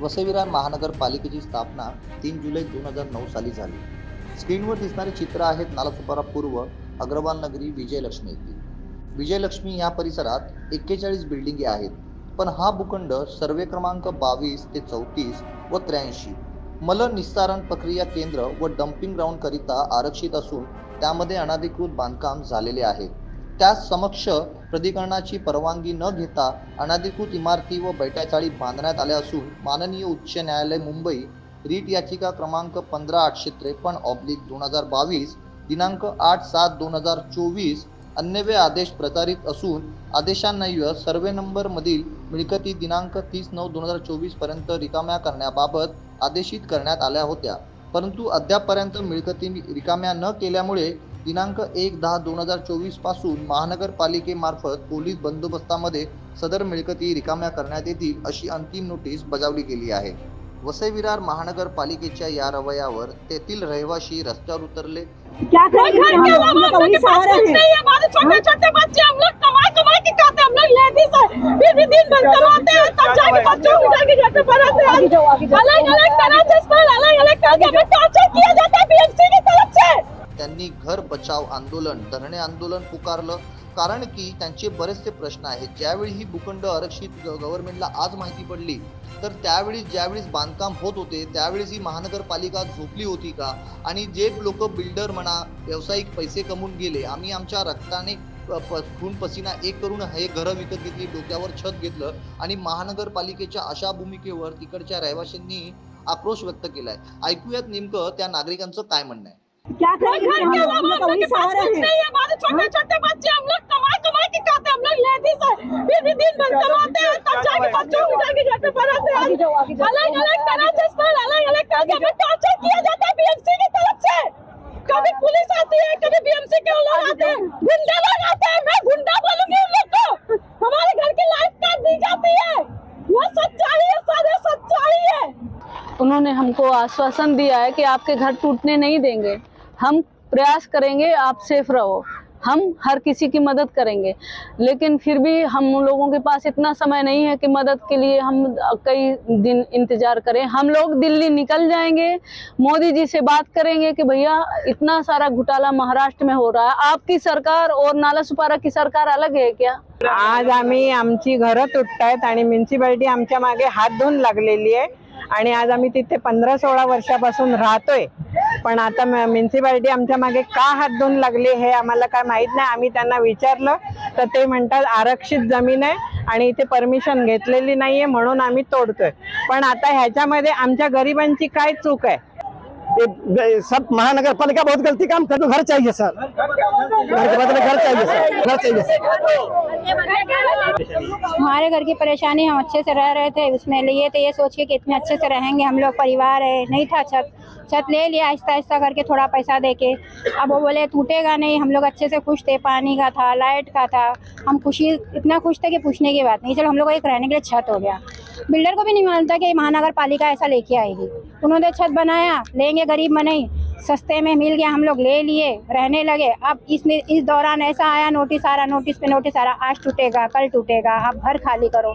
वसविरा महानगरपालिकेची स्थापना तीन जुलै दोन हजार नऊ साली झाली. स्क्रीनवर दिसणारी चित्र आहेत नालासोपारा पूर्व अग्रवाल नगरी विजयलक्ष्मी येथील. विजयलक्ष्मी या परिसरात एक्केचाळीस बिल्डिंगे आहेत पण हा भूखंड सर्वे क्रमांक बावीस ते चौतीस व त्र्याऐंशी मल निस्तारण प्रक्रिया केंद्र व डम्पिंग ग्राउंड करिता आरक्षित असून त्यामध्ये अनधिकृत बांधकाम झालेले आहे. त्यास समक्ष प्राधिकरणाची परवानगी न घेता अनधिकृत इमारती व बैठ्याचाळी बांधण्यात आल्या असून माननीय उच्च न्यायालय मुंबई रीट याचिका क्रमांक पंधरा आठशे त्रेपन्न ऑब्लिक दोन हजार बावीस दिनांक आठ सात दोन हजार चोवीस अन्यवे आदेश प्रसारित असून आदेशान्वय सर्वे नंबरमधील मिळकती दिनांक तीस नऊ दोन हजार चोवीसपर्यंत रिकाम्या करण्याबाबत आदेशित करण्यात आल्या होत्या. परंतु अद्यापपर्यंत मिळकती रिकाम्या न केल्यामुळे दिनांक एक दहा दोन हजार चोवीसपासून महानगरपालिकेमार्फत पोलीस बंदोबस्तामध्ये सदर मिळकती रिकाम्या करण्यात येतील अशी अंतिम नोटीस बजावली गेली आहे. वसई विरार महानगरपालिकेच्या या रवयावर तेथील रहिवासी रस्त्यावर उतरले. क्या कोई करेंगे घर हम के हम अलावा लोग हम अभी लोग के पास सहारे कुछ हैं। नहीं है हमारे छोटे छोटे बच्चे हम लोग कमाई कमाई के खाते हम लोग लेडीज है। फिर भी दिन भर कमाते हैं तब जाके बच्चों को जाके घर पे पढ़ाते आगे जाओ, आगे हैं जाओ। अलग अलग तरह से स्कूल अलग अलग तरह से हमें टॉर्चर किया त्यांनी घर बचाव आंदोलन धरणे आंदोलन पुकारलं. कारण की त्यांचे बरेचसे प्रश्न आहेत. ज्यावेळी ही भूखंड आरक्षित गव्हर्नमेंटला आज माहिती पडली तर त्यावेळी ज्यावेळेस बांधकाम होत होते त्यावेळेस ही महानगरपालिका झोपली होती का? आणि जे लोक बिल्डर म्हणा व्यावसायिक पैसे कमवून गेले आम्ही आमच्या रक्ताने प- प- खून पसीना एक करून हे घरं विकत घेतली डोक्यावर छत घेतलं आणि महानगरपालिकेच्या अशा भूमिकेवर तिकडच्या रहिवाशांनी आक्रोश व्यक्त केलाय. ऐकूयात नेमकं त्या नागरिकांचं काय म्हणणं आहे. क्या करेंगे? घर के हम अलावा लोग हम लोग अभी के पास कुछ हैं। नहीं है हमारे छोटे छोटे बच्चे हम लोग कमाई कमाई के खाते हम लोग लेडीज़ है फिर भी दिन भर कमाते हैं तब जाके बच्चों को जाके घर पे पढ़ाते हैं। अलग अलग तरह से स्कूल अलग अलग तरह से हमें टॉर्चर किया जाता है बीएमसी की तरफ़ से। कभी पुलिस आती है कभी बीएमसी के लोग आते हैं गुंडा लोग आते हैं। मैं गुंडा बोलूँगी उन लोग को। हमारे घर की लाइफ काट दी जाती है। वो सच्चाई है सर सच्चाई है। उन्होंने हमको आश्वासन दिया है कि आपके घर टूटने नहीं देंगे। हम प्रयास करेंगे आप सेफ रहो। हम हर किसी की मदद करेंगे। लेकिन फिर भी हम लोगों के पास इतना समय नहीं है कि मदद के लिए हम कई दिन इंतजार करें। हम लोग दिल्ली निकल जाएंगे। मोदी जी से बात करेंगे कि भैया इतना सारा घोटाला महाराष्ट्र में हो रहा है। आपकी सरकार और नाला सुपारा की सरकार अलग है क्या? आज आम्ही आमची घरं तुटतायत आणि म्युन्सिपाल्टी आमच्या मागे हात धुवून लागलेली आहे. आणि आज आम्ही तिथे पंधरा सोळा वर्षापासून राहतोय. पण आता म्युन्सिपाल्टी आमच्या मागे का हात धुवून लागले हे आम्हाला काय माहीत नाही. आम्ही त्यांना विचारलं तर ते म्हणतात आरक्षित जमीन आहे आणि इथे परमिशन घेतलेली नाहीये म्हणून आम्ही तोडतोय. पण आता ह्याच्यामध्ये आमच्या गरिबांची काय चूक आहे? सब महानगर पालिका बहुत गलती काम कर दो, घर चाहिए सर। घर के बदले घर चाहिए सर, घर चाहिए हमारे घर की परेशानी हम अच्छे से रह रहे थे, उसमें लिए थे, ये सोच के कि इतने अच्छे से रहेंगे, हम लोग परिवार है, नहीं था छत। छत ले लिया, आहिस्ता आहिस्ता करके थोड़ा पैसा दे के अब वो बोले, टूटेगा नहीं, हम लोग अच्छे से खुश थे, पानी का था, लाइट का था। हम खुशी, इतना खुश थे कि पूछने की बात नहीं। चलो, हम लोग एक रहने के लिए छत हो गया। बिल्डर को भी नहीं मानता कि महानगर पालिका ऐसा लेके आएगी। उन्होंने छत बनाया, लेंगे गरीब मनाई सस्ते में मिल गया, हम लोग ले लिए, रहने लगे। अब इसमें इस दौरान ऐसा आया, नोटिस आ रहा, नोटिस पे नोटिस आ रहा, आज टूटेगा, कल टूटेगा, आप घर खाली करो।